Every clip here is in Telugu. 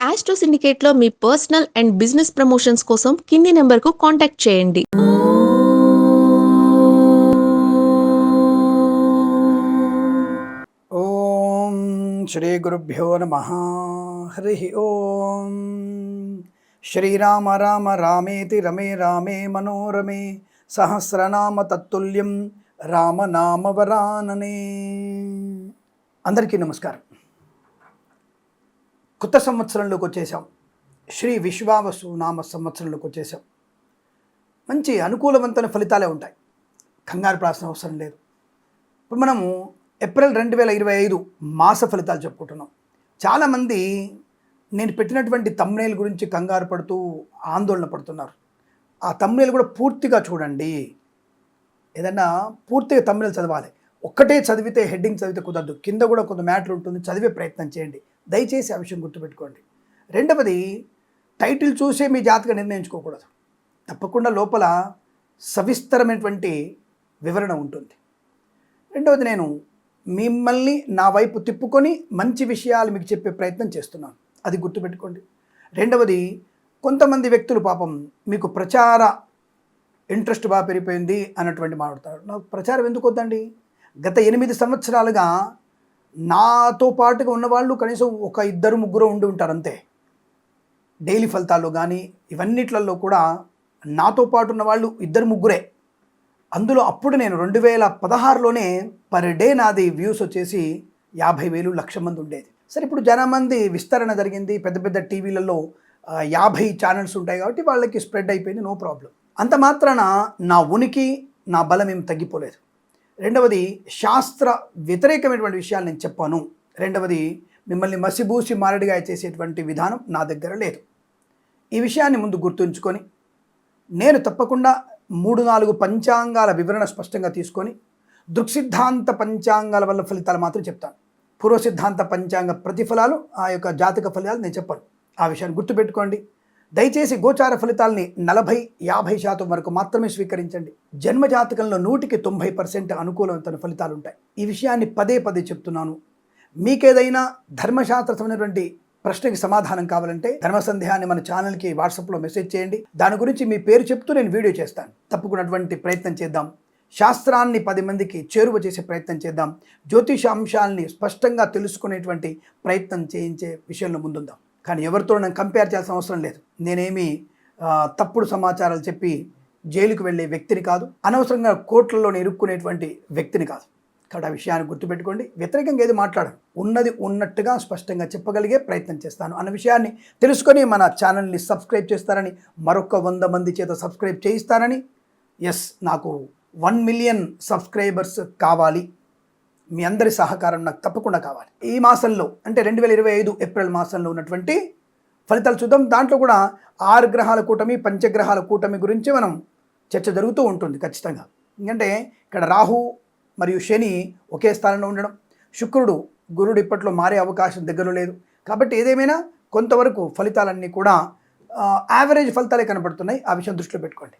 ఆస్ట్రో సిండికేట్లో మీ పర్సనల్ అండ్ బిజినెస్ ప్రమోషన్స్ కోసం కింది నెంబర్కు కాంటాక్ట్ చేయండి. ఓం శ్రీ గురుభ్యో నమ. హరి ఓం. శ్రీరామ రామ రామేతి రమే రామే మనోరమే సహస్రనామ తత్తుల్యం రామనామవరాననే అందరికీ నమస్కారం. కొత్త సంవత్సరంలోకి వచ్చేసాం శ్రీ విశ్వావసు నామ సంవత్సరంలోకి వచ్చేసాం మంచి అనుకూలవంతమైన ఫలితాలే ఉంటాయి. కంగారు ప్రాసిన అవసరం లేదు. ఇప్పుడు మనము ఏప్రిల్ రెండు వేల ఇరవై ఐదు మాస ఫలితాలు చెప్పుకుంటున్నాం. చాలామంది నేను పెట్టినటువంటి తమ్నేల్ గురించి కంగారు పడుతూ ఆందోళన పడుతున్నారు. ఆ తమ్నేల్ కూడా పూర్తిగా చూడండి. ఏదన్నా పూర్తిగా తమ్నేల్ చదవాలి. ఒక్కటే చదివితే హెడ్డింగ్ చదివితే కుదరదు. కింద కూడా కొంత మ్యాటర్ ఉంటుంది. చదివే ప్రయత్నం చేయండి. దయచేసి ఆ విషయం గుర్తుపెట్టుకోండి. రెండవది టైటిల్ చూసే మీ జాతక నిర్ణయించుకోకూడదు. తప్పకుండా లోపల సవిస్తరమైనటువంటి వివరణ ఉంటుంది. రెండవది నేను మిమ్మల్ని నా వైపు తిప్పుకొని మంచి విషయాలు మీకు చెప్పే ప్రయత్నం చేస్తున్నాను. అది గుర్తుపెట్టుకోండి. రెండవది కొంతమంది వ్యక్తులు పాపం మీకు ప్రచార ఇంట్రెస్ట్ బాగా పెరిగిపోయింది అన్నటువంటి మాట్లాడతారు నాకు ప్రచారం ఎందుకు వద్దండి? గత ఎనిమిది సంవత్సరాలుగా నాతో పాటుగా ఉన్నవాళ్ళు కనీసం ఒక ఇద్దరు ముగ్గురు ఉండి ఉంటారు అంతే. డైలీ ఫలితాల్లో కానీ ఇవన్నిట్లలో కూడా నాతో పాటు ఉన్న వాళ్ళు ఇద్దరు ముగ్గురే. అందులో అప్పుడు నేను రెండు వేల పదహారులోనే పర్ డే నాది వ్యూస్ వచ్చేసి యాభై వేలు లక్ష మంది ఉండేది. సరే ఇప్పుడు జనమంది విస్తరణ జరిగింది. పెద్ద పెద్ద టీవీలలో యాభై ఛానల్స్ ఉంటాయి కాబట్టి వాళ్ళకి స్ప్రెడ్ అయిపోయింది నో ప్రాబ్లం. అంత మాత్రాన నా ఉనికి నా బలం ఏం తగ్గిపోలేదు. రెండవది శాస్త్ర వ్యతిరేకమైనటువంటి విషయాలు నేను చెప్పాను. రెండవది మిమ్మల్ని మసిబూసి మారడిగా చేసేటువంటి విధానం నా దగ్గర లేదు. ఈ విషయాన్ని ముందు గుర్తుంచుకొని నేను తప్పకుండా మూడు నాలుగు పంచాంగాల వివరణ స్పష్టంగా తీసుకొని దృక్సిద్ధాంత పంచాంగాల వల్ల ఫలితాలు మాత్రం చెప్తాను. పూర్వ సిద్ధాంత పంచాంగ ప్రతిఫలాలు ఆ యొక్క జాతక ఫలితాలు నేను చెప్పాను. ఆ విషయాన్ని గుర్తుపెట్టుకోండి. దయచేసి గోచార ఫలితాలని నలభై యాభై శాతం వరకు మాత్రమే స్వీకరించండి. జన్మజాతకంలో నూటికి తొంభై పర్సెంట్ అనుకూలమైన ఫలితాలు ఉంటాయి. ఈ విషయాన్ని పదే పదే చెప్తున్నాను. మీకేదైనా ధర్మశాస్త్ర సంబంధించినటువంటి ప్రశ్నకి సమాధానం కావాలంటే ధర్మ సందేహాన్ని మన ఛానల్కి వాట్సాప్లో మెసేజ్ చేయండి. దాని గురించి మీ పేరు చెప్తూ నేను వీడియో చేస్తాను. తప్పుకున్నటువంటి ప్రయత్నం చేద్దాం. శాస్త్రాన్ని పది మందికి చేరువ చేసే ప్రయత్నం చేద్దాం. జ్యోతిష అంశాలని స్పష్టంగా తెలుసుకునేటువంటి ప్రయత్నం చేయించే విషయంలో ముందుందాం. కానీ ఎవరితో నేను కంపేర్ చేయాల్సిన అవసరం లేదు. నేనేమి తప్పుడు సమాచారాలు చెప్పి జైలుకు వెళ్ళే వ్యక్తిని కాదు అనవసరంగా కోర్టులలో ఇరుక్కునేటువంటి వ్యక్తిని కాదు. కాబట్టి ఆ విషయాన్ని గుర్తుపెట్టుకోండి. వ్యతిరేకంగా ఏది మాట్లాడను. ఉన్నది ఉన్నట్టుగా స్పష్టంగా చెప్పగలిగే ప్రయత్నం చేస్తాను. అన్న విషయాన్ని తెలుసుకొని మన ఛానల్ని సబ్స్క్రైబ్ చేస్తారని మరొక వంద మంది చేత సబ్స్క్రైబ్ చేయిస్తారని ఎస్ నాకు వన్ మిలియన్ సబ్స్క్రైబర్స్ కావాలి. మీ అందరి సహకారం నాకు తప్పకుండా కావాలి. ఈ మాసంలో అంటే రెండు వేల ఇరవై ఐదు ఏప్రిల్ మాసంలో ఉన్నటువంటి ఫలితాలు చూద్దాం. దాంట్లో కూడా ఆరు గ్రహాల కూటమి పంచగ్రహాల కూటమి గురించి మనం చర్చ జరుగుతూ ఉంటుంది ఖచ్చితంగా. ఎందుకంటే ఇక్కడ రాహు మరియు శని ఒకే స్థానంలో ఉండడం శుక్రుడు గురుడు ఇప్పట్లో మారే అవకాశం దగ్గర లేదు. కాబట్టి ఏదేమైనా కొంతవరకు ఫలితాలన్నీ కూడా యావరేజ్ ఫలితాలే కనబడుతున్నాయి. ఆ విషయం దృష్టిలో పెట్టుకోండి.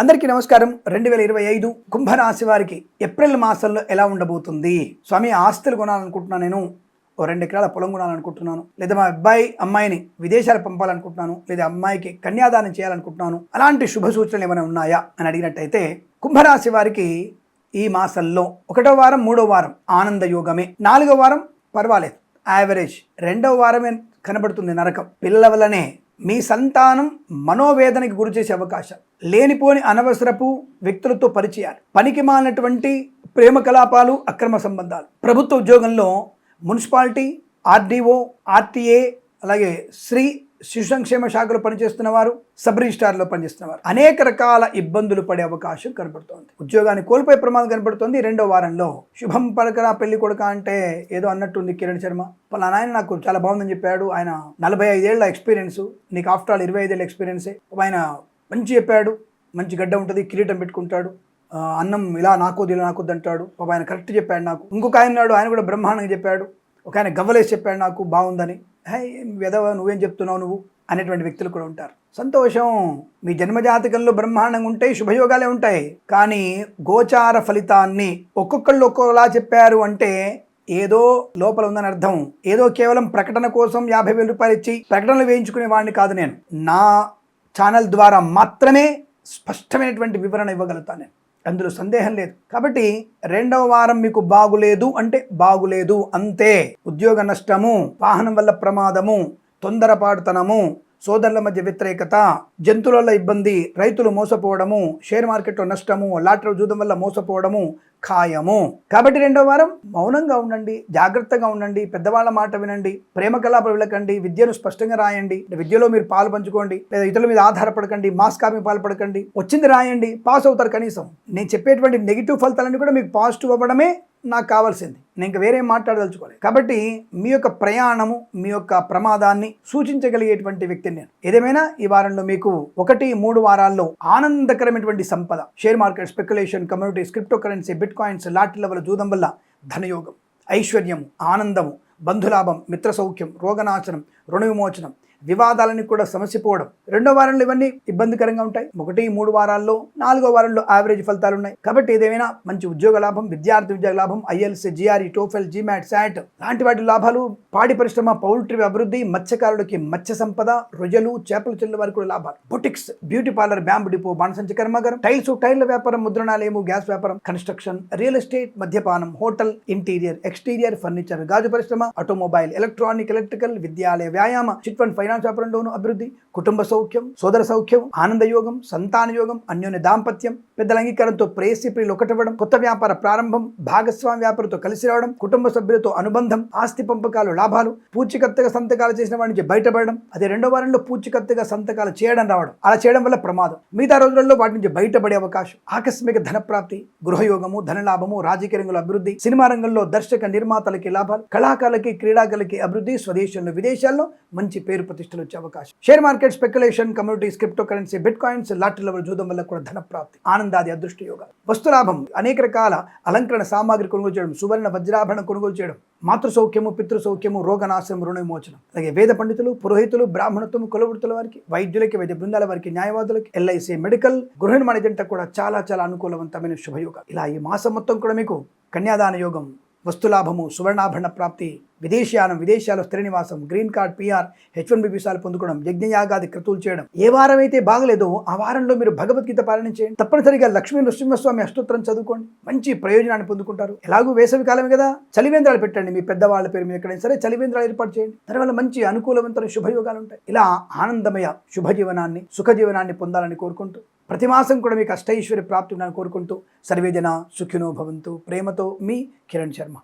అందరికీ నమస్కారం. రెండు వేల ఇరవై ఐదు కుంభరాశి వారికి ఏప్రిల్ మాసంలో ఎలా ఉండబోతుంది? స్వామి ఆస్తులు కొనాలనుకుంటున్నాను నేను. ఓ రెండు ఎకరాల పొలం కొనాలనుకుంటున్నాను. లేదా మా అబ్బాయి అమ్మాయిని విదేశాలు పంపాలనుకుంటున్నాను. లేదా అమ్మాయికి కన్యాదానం చేయాలనుకుంటున్నాను. అలాంటి శుభ సూచనలు ఏమైనా ఉన్నాయా? అని అడిగినట్టయితే కుంభరాశి వారికి ఈ మాసంలో ఒకటో వారం మూడో వారం ఆనంద యోగమే. నాలుగో వారం పర్వాలేదు. యావరేజ్ రెండవ వారమే కనబడుతుంది నరకం. పిల్లల వల్లనే మీ సంతానం మనోవేదనకి గురి చేసే అవకాశం. లేనిపోని అనవసరపు వ్యక్తులతో పరిచయాలు పనికి మాలినటువంటి ప్రేమ కలాపాలు అక్రమ సంబంధాలు. ప్రభుత్వ ఉద్యోగంలో మున్సిపాలిటీ ఆర్డీఓ ఆర్టీఏ అలాగే శ్రీ శిశు సంక్షేమ శాఖలో పనిచేస్తున్న వారు సబ్ రిజిస్టార్లో పనిచేస్తున్న వారు అనేక రకాల ఇబ్బందులు పడే అవకాశం కనబడుతోంది. ఉద్యోగాన్ని కోల్పోయే ప్రమాదం కనబడుతోంది. రెండో వారంలో శుభం పలకరా పెళ్ళి కొడుక అంటే ఏదో అన్నట్టుంది కిరణ్ శర్మ. పలానా ఆయన నాకు చాలా బాగుందని చెప్పాడు. ఆయన నలభై ఐదేళ్ళ ఎక్స్పీరియన్స్. నీకు ఆఫ్టర్ ఆల్ ఇరవై ఐదేళ్ళ ఎక్స్పీరియన్సే ఆయన మంచి చెప్పాడు. మంచి గడ్డ ఉంటుంది. కిరీటం పెట్టుకుంటాడు. అన్నం ఇలా నాకొద్దు ఇలా నాకొద్దు అంటాడు. పాప ఆయన కరెక్ట్ చెప్పాడు నాకు. ఇంకొక ఆయన ఆయన కూడా బ్రహ్మాండంగా చెప్పాడు. ఒక ఆయన గవ్వలేసి చెప్పాడు నాకు బాగుందని. హే వెదవ నువ్వేం చెప్తున్నావు నువ్వు? అనేటువంటి వ్యక్తులు కూడా ఉంటారు. సంతోషం మీ జన్మజాతకంలో బ్రహ్మాండంగా ఉంటాయి శుభయోగాలే ఉంటాయి. కానీ గోచార ఫలితాన్ని ఒక్కొక్కళ్ళు ఒక్కొక్కలా చెప్పారు అంటే ఏదో లోపల ఉందని అర్థం. ఏదో కేవలం ప్రకటన కోసం యాభై వేల రూపాయలు ఇచ్చి ప్రకటనలు వేయించుకునే వాడిని కాదు నేను. నా ఛానల్ ద్వారా మాత్రమే స్పష్టమైనటువంటి వివరణ ఇవ్వగలుగుతాను నేను. అందులో సందేహం లేదు. కాబట్టి రెండవ వారం మీకు బాగులేదు అంటే బాగులేదు అంతే. ఉద్యోగ నష్టము వాహనం వల్ల ప్రమాదము తొందరపాటుతనము సోదరుల మధ్య వ్యతిరేకత జంతువుల ఇబ్బంది రైతులు మోసపోవడము షేర్ మార్కెట్లో నష్టము లాటరీ జూదం వల్ల మోసపోవడము ఖాయము. కాబట్టి రెండో వారం మౌనంగా ఉండండి జాగ్రత్తగా ఉండండి పెద్దవాళ్ళ మాట వినండి ప్రేమ కలాప వెళ్ళకండి విద్యను స్పష్టంగా రాయండి విద్యలో మీరు పాలు పంచుకోండి లేదా ఇతరుల మీద ఆధారపడకండి మాస్ కాపీ పాల్పడకండి వచ్చింది రాయండి పాస్ అవుతారు కనీసం. నేను చెప్పేటువంటి నెగిటివ్ ఫలితాలన్నీ కూడా మీకు పాజిటివ్ అవ్వడమే నాకు కావాల్సింది. నేను ఇంకా వేరే మాట్లాడదలుచుకోలేదు. కాబట్టి మీ యొక్క ప్రయాణము మీ యొక్క ప్రమాదాన్ని సూచించగలిగేటువంటి వ్యక్తిని నేను. ఏదేమైనా ఈ వారంలో మీకు ఒకటి మూడు వారాల్లో ఆనందకరమైనటువంటి సంపద share market speculation communities crypto currency bitcoins లాటి వల్ల జూదం వల్ల ధనయోగం ఐశ్వర్యము ఆనందము బంధులాభం మిత్ర సౌఖ్యం రోగనాశనం రుణ విమోచనం వివాదాలని కూడా సమసిపోవడం రెండో వారంలో ఇవన్నీ ఇబ్బందికరంగా ఉంటాయి. ఒకటి మూడు వారాల్లో నాలుగో వారంలో యావరేజ్ ఫలితాలు ఉన్నాయి. కాబట్టి ఏదేమైనా మంచి ఉద్యోగ లాభం విద్యార్థి ఉద్యోగ లాభం ILC GRE TOEFL GMAT SAT లాంటి వాటి లాభాలు పాడి పరిశ్రమ పౌల్ట్రీ అభివృద్ధి మత్స్యకారులకి మత్స్య సంపద రొయ్యలు చేపల చెల్లు వారికి కూడా లాభాలు. Boutiques beauty parlour bamboo depot బాణసంచి కర్మాగారం టైల్స్ టైర్ల వ్యాపారం ముద్రణాలయము గ్యాస్ వ్యాపారం కన్స్ట్రక్షన్ రియల్ ఎస్టేట్ మద్యపానం హోటల్ ఇంటీరియర్ ఎక్స్టీరియర్ ఫర్నిచర్ గాజు పరిశ్రమ ఆటోమొబైల్ ఎలక్ట్రానిక్ ఎలక్ట్రికల్ విద్యాలయ వ్యాయామ చిట్ ఫండ్ ఫైనాన్స్ అభివృద్ధి కుటుంబ సౌఖ్యం సోదర సౌఖ్యం ఆనంద యోగం సంతాన యోగం అన్యోన్య దాంపత్యం పెద్దల అంగీకారంతో ప్రేయసి ప్రియులు ఒకటవ్వడం కొత్త వ్యాపార ప్రారంభం భాగస్వామి వ్యాపారంతో కలిసి రావడం కుటుంబ సభ్యులతో అనుబంధం ఆస్తి పంపకాలు లాభాలు పూచికత్తుగా సంతకాలు చేసిన వాడి నుంచి బయటపడడం అదే రెండో వారంలో పూచికత్తుగా సంతకాలు చేయడం రావడం అలా చేయడం వల్ల ప్రమాదం. మిగతా రోజులలో వాటి నుంచి బయటపడే అవకాశం ఆకస్మిక ధనప్రాప్తి గృహయోగము ధనలాభము రాజకీయ రంగంలో అభివృద్ధి సినిమా రంగంలో దర్శక నిర్మాతలకి లాభాలు కళాకారులకి క్రీడాకారులకి అభివృద్ధి స్వదేశంలో విదేశాల్లో మంచి పేరు ప్రతిష్టలు వచ్చే అవకాశం. Share market speculation communities crypto currency bitcoins లాటరీల level జూదం వల్ల కూడా ధన ప్రాప్తి ఆనందాది అదృష్ట యోగాలు వస్తులాభం అనేక రకాల అలంకరణ సామాగ్రి కొనుగోలు చేయడం సువర్ణ వజ్రాభరణ కొనుగోలు చేయడం మాతృ సౌఖ్యము పితృ సౌఖ్యము రోగనాశనం రుణ విమోచనం అలాగే వేద పండితులు పురోహితులు బ్రాహ్మణత్వం కులవృత్తుల వారికి వైద్యులకి వైద్య బృందాల వారికి న్యాయవాదులకి ఎల్ఐసి మెడికల్ గృహ నిర్మాణ కూడా చాలా చాలా అనుకూలవంతమైన శుభయోగం. ఇలా ఈ మాసం మొత్తం కూడా మీకు కన్యాదాన యోగం వస్తులాభము సువర్ణాభరణ ప్రాప్తి విదేశీయానం విదేశాల్లో స్థిర నివాసం green card PR H one B పొందుకోవడం యజ్ఞయాగాది క్రతువులు చేయడం ఏ వారం అయితే బాగలేదో ఆ వారంలో మీరు భగవద్గీత పాలన చేయండి. తప్పనిసరిగా లక్ష్మీ నృసింహస్వామి అష్టోత్తరం చదువుకోండి. మంచి ప్రయోజనాన్ని పొందుకుంటారు. ఎలాగూ వేసవి కాలమే కదా? చలివేంద్రాలు పెట్టండి మీ పెద్దవాళ్ళ పేరు మీద ఎక్కడైనా సరే చలివేంద్రాలు ఏర్పాటు చేయండి. దానివల్ల మంచి అనుకూలవంతమైన శుభయోగాలు ఉంటాయి. ఇలా ఆనందమయ శుభజీవనాన్ని సుఖజీవనాన్ని పొందాలని కోరుకుంటూ ప్రతి మాసం కూడా మీకు అష్టైశ్వర్య ప్రాప్తి ఉండాలని కోరుకుంటూ సర్వేజన సుఖినో భవంతు. ప్రేమతో మీ కిరణ్ శర్మ.